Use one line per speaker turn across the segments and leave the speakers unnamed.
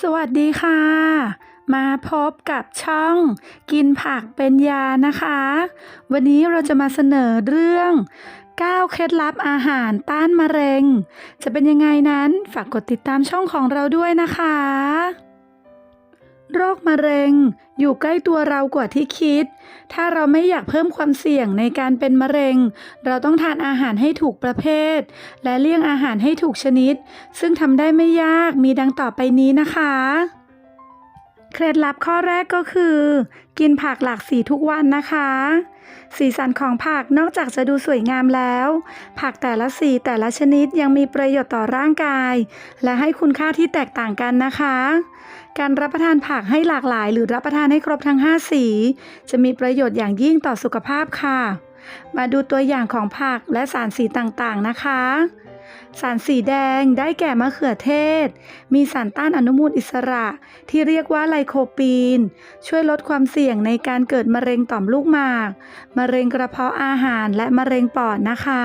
สวัสดีค่ะ มาพบกับช่องกินผักเป็นยานะคะ วันนี้เราจะมาเสนอเรื่อง 9 เคล็ดลับอาหารต้านมะเร็ง จะเป็นยังไงนั้นฝากกดติดตามช่องของเราด้วยนะคะ โรคมะเร็ง อยู่ใกล้ตัวเรากว่าที่คิด ถ้าเราไม่อยากเพิ่มความเสี่ยงในการเป็นมะเร็ง เราต้องทานอาหารให้ถูกประเภท และเลี่ยงอาหารให้ถูกชนิด ซึ่งทำได้ไม่ยากมีดังต่อไปนี้นะคะ เคล็ดลับข้อแรกก็คือ กินผักหลากสีทุกวันนะคะ สีสันของผักนอกจากจะดูสวยงามแล้ว ผักแต่ละสีแต่ละชนิดยังมีประโยชน์ต่อร่างกาย และให้คุณค่าที่แตกต่างกันนะคะ การรับประทานผักให้หลากหลาย หรือรับประทานให้ครบทั้ง 5 สี จะมีประโยชน์อย่างยิ่งต่อสุขภาพค่ะ มาดูตัวอย่างของผักและสารสีต่างๆนะคะ สารสีแดงได้แก่มะเขือเทศ มีสารต้านอนุมูลอิสระ ที่เรียกว่าไลโคปีน ช่วยลดความเสี่ยงในการเกิดมะเร็งต่อมลูกหมาก มะเร็งกระเพาะอาหารและมะเร็งปอดนะคะ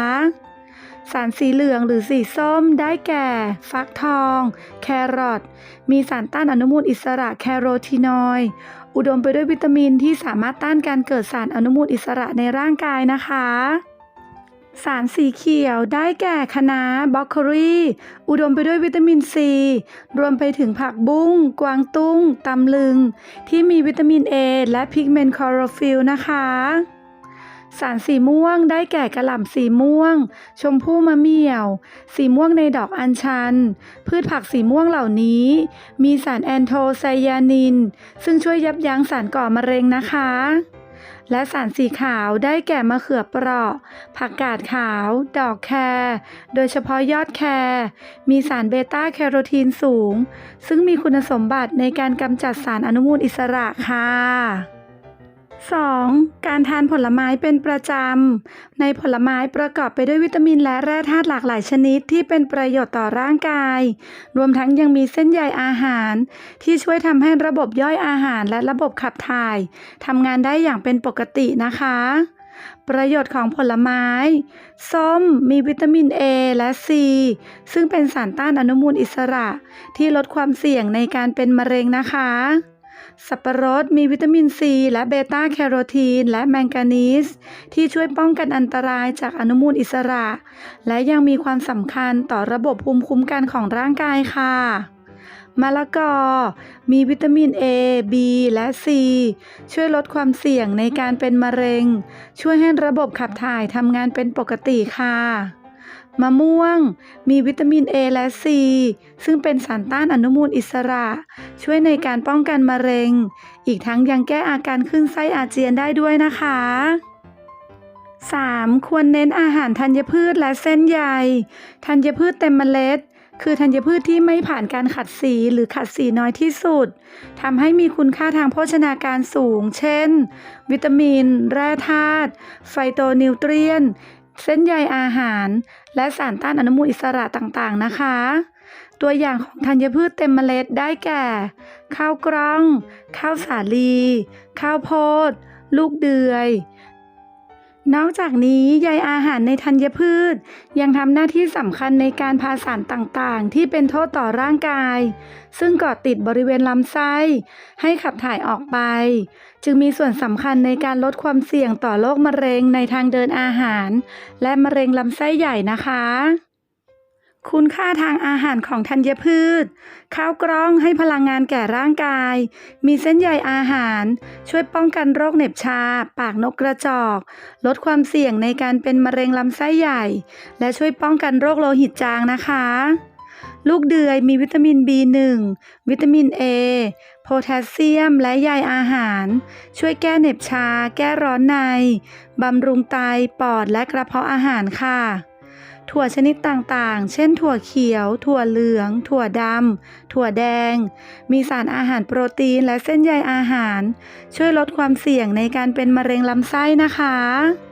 สารสีเหลืองหรือสีส้มได้แก่ ฟักทอง แครอท มีสารต้านอนุมูลอิสระแคโรทีนอยด์อุดมไปด้วยวิตามินที่สามารถต้านการเกิดสารอนุมูลอิสระในร่างกายนะคะ สารสีเขียวได้แก่คะน้าบรอกโคลีอุดมไปด้วยวิตามินซี รวมไปถึงผักบุ้ง กวางตุ้ง ตำลึง ที่มีวิตามิน A และพิกเมนต์คลอโรฟิลนะคะ สารสีม่วงได้แก่กระหล่ำสีม่วง ชมพู่มะเมี่ยว สีม่วงในดอกอัญชัน พืชผักสีม่วงเหล่านี้ มีสารแอนโทไซยานิน ซึ่งช่วยยับยั้งสารก่อมะเร็งนะคะ และสารสีขาวได้แก่มะเขือเปราะ ผักกาดขาว ดอกแครโดยเฉพาะยอดแครมีสารเบต้าแคโรทีนสูง ซึ่งมีคุณสมบัติในการกำจัดสารอนุมูลอิสระค่ะ 2. การทานผลไม้เป็นประจำ ในผลไม้ประกอบไปด้วยวิตามินและแร่ธาตุหลากหลายชนิดที่เป็นประโยชน์ต่อร่างกาย รวมทั้งยังมีเส้นใยอาหาร ที่ช่วยทำให้ระบบย่อยอาหารและระบบขับถ่ายทำงานได้อย่างเป็นปกตินะคะ ประโยชน์ของผลไม้ ส้ม มีวิตามิน A และ C ซึ่งเป็นสารต้านอนุมูลอิสระ ที่ลดความเสี่ยงในการเป็นมะเร็งนะคะ สับปะรดมีวิตามินซี และเบต้าแคโรทีน และแมงกานีสที่ช่วยป้องกันอันตรายจากอนุมูลอิสระ และยังมีความสำคัญต่อระบบภูมิคุ้มกันของร่างกายค่ะมะละกอ มีวิตามิน A B และ C ช่วยลดความเสี่ยงในการเป็นมะเร็ง ช่วยให้ระบบขับถ่ายทำงานเป็นปกติค่ะ มะม่วง มีวิตามิน A และ C ซึ่งเป็นสารต้านอนุมูลอิสระ ช่วยในการป้องกันมะเร็ง อีกทั้งยังแก้อาการขึ้นไส้อาเจียนได้ด้วยนะคะ 3. ควรเน้นอาหารธัญพืชและเส้นใยธัญพืชเต็มเมล็ด คือธัญพืชที่ไม่ผ่านการขัดสีหรือขัดสีน้อยที่สุดทำให้มีคุณค่าทางโภชนาการสูง เช่น วิตามิน แร่ธาตุไฟโตนิวเทรียน เส้นใยอาหาร และสารต้านอนุมูลอิสระต่างๆนะคะ ตัวอย่างของธัญพืชเต็มเมล็ดได้แก่ ข้าวกล้อง ข้าวสาลี ข้าวโพด ลูกเดือย นอกจากนี้ใยอาหารในธัญพืช ยังทำหน้าที่สำคัญในการพาสารต่างๆ ที่เป็นโทษต่อร่างกาย ซึ่งเกาะติดบริเวณลำไส้ ให้ขับถ่ายออกไป จึงมีส่วนสำคัญในการลดความเสี่ยงต่อโรคมะเร็งในทางเดินอาหาร และมะเร็งลำไส้ใหญ่นะคะ คุณค่าทางอาหารของธัญพืช ข้าวกล้องให้พลังงานแก่ร่างกาย มีเส้นใยอาหาร ช่วยป้องกันโรคเหน็บชา ปากนกกระจอก ลดความเสี่ยงในการเป็นมะเร็งลำไส้ใหญ่ และช่วยป้องกันโรคโลหิตจางนะคะ ลูกเดือยมีวิตามิน B1 วิตามิน A โพแทสเซียมและใยอาหาร ช่วยแก้เหน็บชา แก้ร้อนใน บำรุงไต ปอดและกระเพาะอาหารค่ะ ถั่วชนิดต่างๆ เช่น ถั่วเขียว ถั่วเหลือง ถั่วดำ ถั่วแดง มีสารอาหารโปรตีนและเส้นใยอาหาร ช่วยลดความเสี่ยงในการเป็นมะเร็งลำไส้นะคะ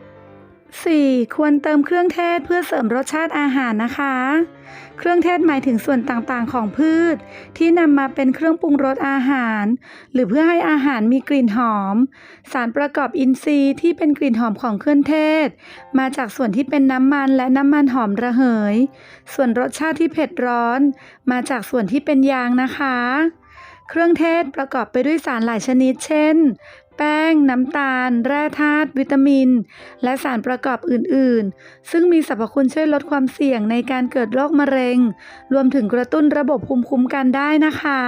4. ควรเติมเครื่องเทศเพื่อเสริมรสชาติอาหารนะคะ เครื่องเทศหมายถึงส่วนต่างๆของพืช ที่นำมาเป็นเครื่องปรุงรสอาหาร หรือเพื่อให้อาหารมีกลิ่นหอม สารประกอบอินทรีย์ที่เป็นกลิ่นหอมของเครื่องเทศ มาจากส่วนที่เป็นน้ำมันและน้ำมันหอมระเหย ส่วนรสชาติที่เผ็ดร้อน มาจากส่วนที่เป็นยางนะคะ เครื่องเทศประกอบไปด้วยสารหลายชนิด เช่น แป้ง น้ำตาล แร่ธาตุ วิตามิน และสารประกอบอื่น ๆ ซึ่งมีสรรพคุณช่วยลดความเสี่ยงในการเกิดโรคมะเร็ง รวมถึงกระตุ้นระบบภูมิคุ้มกันได้นะคะ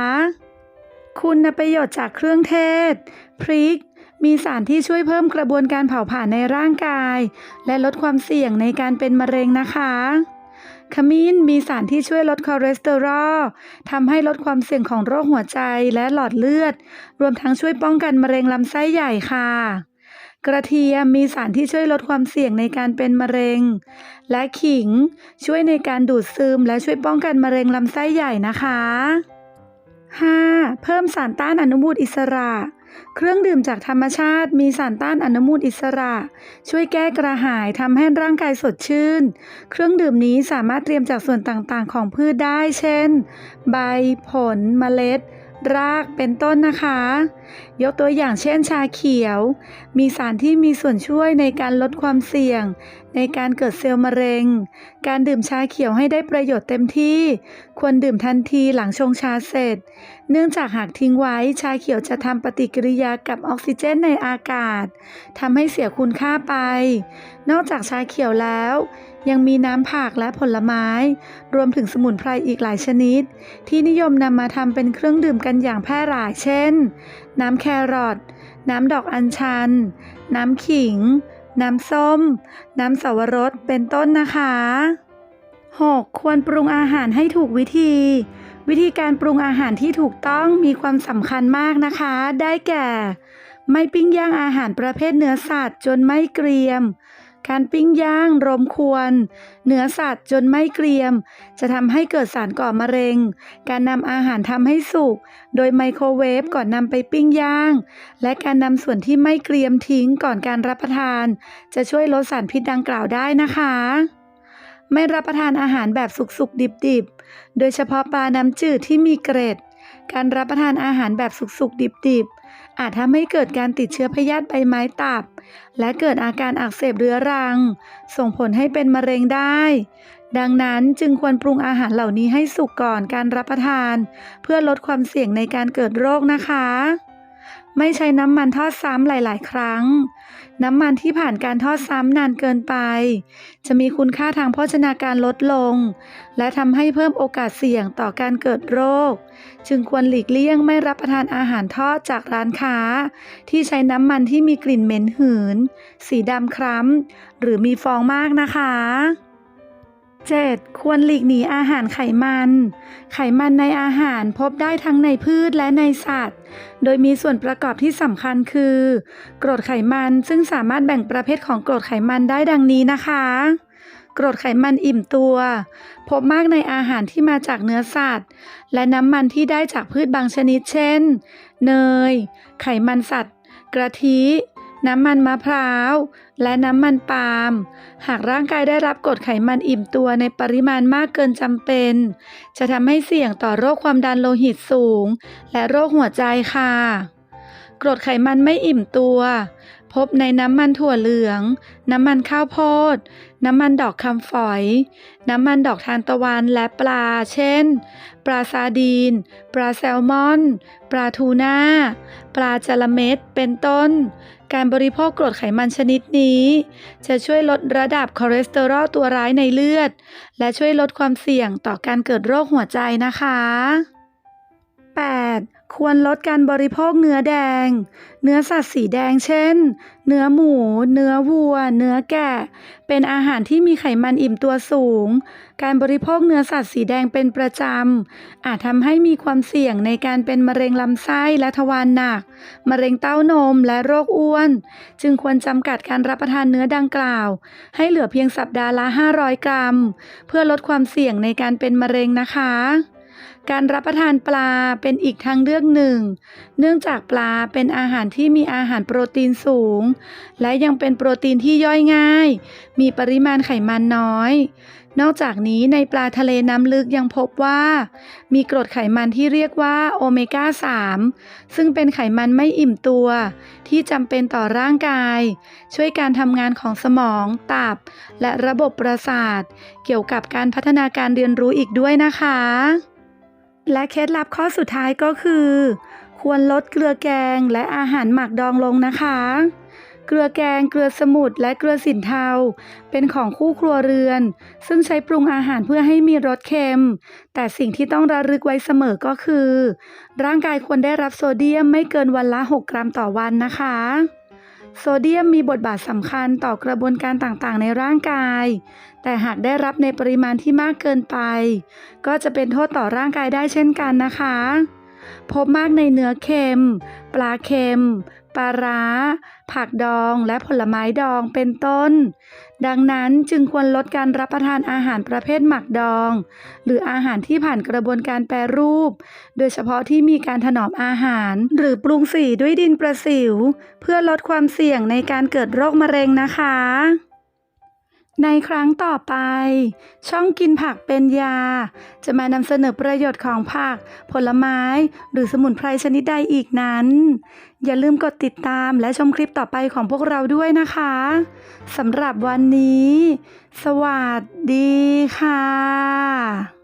คุณประโยชน์จากเครื่องเทศ พริกมีสารที่ช่วยเพิ่มกระบวนการเผาผลาญในร่างกาย และลดความเสี่ยงในการเป็นมะเร็งนะคะ ขมิ้นมีสารที่ช่วยลดคอเลสเตอรอลทำให้ลดความเสี่ยงของโรคหัวใจและหลอดเลือด รวมทั้งช่วยป้องกันมะเร็งลำไส้ใหญ่ค่ะกระเทียมมีสารที่ช่วยลดความเสี่ยงในการเป็นมะเร็ง และขิงช่วยในการดูดซึมและช่วยป้องกันมะเร็งลำไส้ใหญ่นะคะ 5. เพิ่มสารต้านอนุมูลอิสระ เครื่องดื่มจากธรรมชาติมีสารต้านอนุมูลอิสระ ช่วยแก้กระหายทำให้ร่างกายสดชื่น เครื่องดื่มนี้สามารถเตรียมจากส่วนต่างๆ ของพืชได้ เช่น ใบ ผล เมล็ด รากเป็นต้นนะคะ ยกตัวอย่างเช่นชาเขียว มีสารที่มีส่วนช่วยในการลดความเสี่ยงในการเกิดเซลล์มะเร็ง การดื่มชาเขียวให้ได้ประโยชน์เต็มที่ ควรดื่มทันทีหลังชงชาเสร็จ เนื่องจากหากทิ้งไว้ชาเขียวจะทำปฏิกิริยากับออกซิเจนในอากาศทำให้เสียคุณค่าไป นอกจากชาเขียวแล้ว ยังมีน้ำผักและผลไม้ รวมถึงสมุนไพรอีกหลายชนิด ที่นิยมนำมาทำเป็นเครื่องดื่มกันอย่างแพร่หลาย เช่น น้ำแครอทน้ำดอกอัญชัน น้ำขิง น้ำส้ม น้ำสาวรสเป็นต้นนะคะ 6. ควรปรุงอาหารให้ถูกวิธี วิธีการปรุงอาหารที่ถูกต้องมีความสำคัญมากนะคะ ได้แก่ ไม่ปิ้งย่างอาหารประเภทเนื้อสัตว์จนไม่เกรียม การปิ้งย่างรมควนเนื้อสัตว์จนไม่เกรียม จะทำให้เกิดสารก่อมะเร็ง การนำอาหารทำให้สุก โดยไมโครเวฟก่อนนำไปปิ้งย่าง และการนำส่วนที่ไม่เกรียมทิ้งก่อนการรับประทาน จะช่วยลดสารพิษดังกล่าวได้นะคะ ไม่รับประทานอาหารแบบสุกๆดิบๆ โดยเฉพาะปลาน้ำจืดที่มีเกร็ด การรับประทานอาหารแบบสุกๆ ดิบๆ อาจทำให้เกิดการติดเชื้อพยาธิใบไม้ตับ และเกิดอาการอักเสบเรื้อรัง ส่งผลให้เป็นมะเร็งได้ ดังนั้นจึงควรปรุงอาหารเหล่านี้ให้สุกก่อนการรับประทาน เพื่อลดความเสี่ยงในการเกิดโรคนะคะ ไม่ใช้น้ำมันทอดซ้ำหลาย ๆ ครั้ง น้ำมันที่ผ่านการทอดซ้ำนานเกินไป จะมีคุณค่าทางโภชนาการลดลง และทำให้เพิ่มโอกาสเสี่ยงต่อการเกิดโรค จึงควรหลีกเลี่ยงไม่รับประทานอาหารทอดจากร้านค้า ที่ใช้น้ำมันที่มีกลิ่นเหม็นหืน สีดำคล้ำหรือมีฟองมากนะคะ 7. ควรหลีกหนีอาหารไขมัน ไขมันในอาหารพบได้ทั้งในพืชและในสัตว์ โดยมีส่วนประกอบที่สำคัญคือ กรดไขมันซึ่งสามารถแบ่งประเภทของกรดไขมันได้ดังนี้นะคะ กรดไขมันอิ่มตัว พบมากในอาหารที่มาจากเนื้อสัตว์ และน้ำมันที่ได้จากพืชบางชนิดเช่น เนย ไขมันสัตว์ กระทิ น้ำมันมะพร้าว และน้ำมันปาล์ม หากร่างกายได้รับกรดไขมันอิ่มตัวในปริมาณมากเกินจำเป็น จะทำให้เสี่ยงต่อโรคความดันโลหิตสูง และโรคหัวใจค่ะ กรดไขมันไม่อิ่มตัว พบในน้ำมันถั่วเหลือง น้ำมันข้าวโพด น้ำมันดอกคำฝอย น้ำมันดอกทานตะวันและปลา เช่น ปลาซาดีน ปลาแซลมอน ปลาทูน่า ปลาจระเม็ด เป็นต้น การบริโภคกรดไขมันชนิดนี้ จะช่วยลดระดับคอเลสเตอรอลตัวร้ายในเลือด และช่วยลดความเสี่ยงต่อการเกิดโรคหัวใจนะคะ 8. ควรลดการบริโภคเนื้อแดง เนื้อสัตว์สีแดงเช่น เนื้อหมู เนื้อวัว เนื้อแกะ เป็นอาหารที่มีไขมันอิ่มตัวสูง การบริโภคเนื้อสัตว์สีแดงเป็นประจำ อาจทำให้มีความเสี่ยงในการเป็นมะเร็งลำไส้และทวารหนัก มะเร็งเต้านมและโรคอ้วน จึงควรจำกัดการรับประทานเนื้อดังกล่าว ให้เหลือเพียงสัปดาห์ละ 500 กรัม เพื่อลดความเสี่ยงในการเป็นมะเร็งนะคะ การรับประทานปลาเป็นอีกทางเลือกหนึ่ง เนื่องจากปลาเป็นอาหารที่มีอาหารโปรตีนสูง และยังเป็นโปรตีนที่ย่อยง่าย มีปริมาณไขมันน้อย นอกจากนี้ในปลาทะเลน้ำลึกยังพบว่า มีกรดไขมันที่เรียกว่าโอเมก้า 3 ซึ่งเป็นไขมันไม่อิ่มตัว ที่จำเป็นต่อร่างกาย ช่วยการทำงานของสมอง ตับ และระบบประสาท เกี่ยวกับการพัฒนาการเรียนรู้อีกด้วยนะคะ และเคล็ดลับข้อสุดท้ายก็คือ ควรลดเกลือแกงและอาหารหมักดองลงนะคะ เกลือแกง เกลือสมุทรและเกลือสินเทา เป็นของคู่ครัวเรือน ซึ่งใช้ปรุงอาหารเพื่อให้มีรสเค็ม แต่สิ่งที่ต้องระลึกไว้เสมอก็คือ ร่างกายควรได้รับโซเดียมไม่เกินวันละ 6 กรัมต่อวันนะคะ โซเดียมมีบทบาทสำคัญต่อกระบวนการต่างๆ ในร่างกาย แต่หากได้รับในปริมาณที่มากเกินไป ก็จะเป็นโทษต่อร่างกายได้เช่นกันนะคะ พบมากในเนื้อเค็ม ปลาเค็ม ปลาร้า ผักดองและผลไม้ดองเป็นต้น ดังนั้นจึงควรลดการรับประทานอาหารประเภทหมักดอง หรืออาหารที่ผ่านกระบวนการแปรรูป โดยเฉพาะที่มีการถนอมอาหาร หรือปรุงสีด้วยดินประสิว เพื่อลดความเสี่ยงในการเกิดโรคมะเร็งนะคะ ในครั้งต่อไป ช่องกินผักเป็นยา จะมานำเสนอประโยชน์ของผัก ผลไม้ หรือสมุนไพรชนิดใดอีกนั้น อย่าลืมกดติดตามและชมคลิปต่อไปของพวกเราด้วยนะคะสำหรับวันนี้ สวัสดีค่ะ